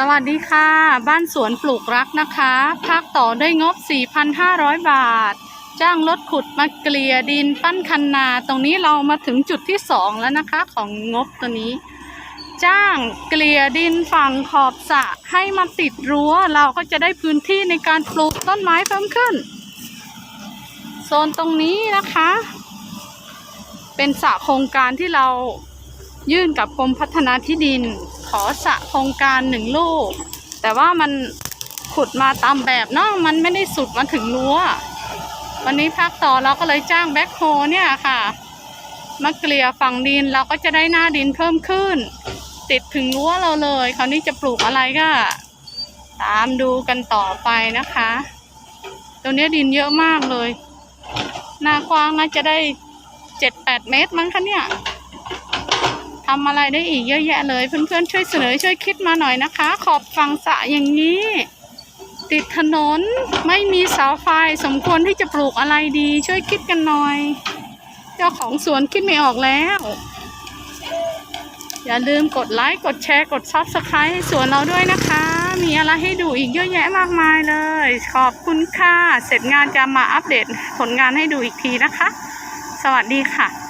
สวัสดีค่ะ บ้านสวนปลูกรักนะคะพักต่อด้วยงบ 4,500 บาท จ้างรถขุดมาเกลี่ยดินปั้นคันนา ตรงนี้เรามาถึงจุดที่ 2 แล้วนะคะ ของงบตัวนี้ จ้างเกลี่ยดินฝั่งขอบสระให้มาติดรั้ว เราก็จะได้พื้นที่ในการปลูกต้นไม้เพิ่มขึ้น โซนตรงนี้นะคะ เป็นสระโครงการที่เรายื่นกับกรมพัฒนาที่ดิน ขอสะโครงการหนึ่งลูก แต่ว่ามันขุดมาตามแบบเนาะมันไม่ได้สุดมาถึงรั้ว วันนี้พักต่อเราก็เลยจ้างแบ็คโฮเนี่ยค่ะมาเกลี่ยฝั่งดินเราก็จะได้หน้าดินเพิ่มขึ้น ติดถึงรั้วเราเลย คราวนี้จะปลูกอะไรก็ ตามดูกันต่อไปนะคะตัวเนี้ดินเยอะมากเลยหน้ากว้างน่าจะได้เจ็ดแปดเมตรมั้งคะเนี่ย ทำอะไรได้อีกเยอะแยะเลยเพื่อนๆช่วยเสนอช่วยคิดมาหน่อยนะคะ ขอบฟังสะอย่างนี้ ติดถนนไม่มีเสาไฟสมควรที่จะปลูกอะไรดี ช่วยคิดกันหน่อย เจ้าของสวนคิดไม่ออกแล้ว อย่าลืมกดไลค์กดแชร์กดซับสไครต์ให้สวนเราด้วยนะคะ มีอะไรให้ดูอีกเยอะแยะมากมายเลย ขอบคุณค่ะ เสร็จงานจะมาอัปเดตผลงานให้ดูอีกทีนะคะ สวัสดีค่ะ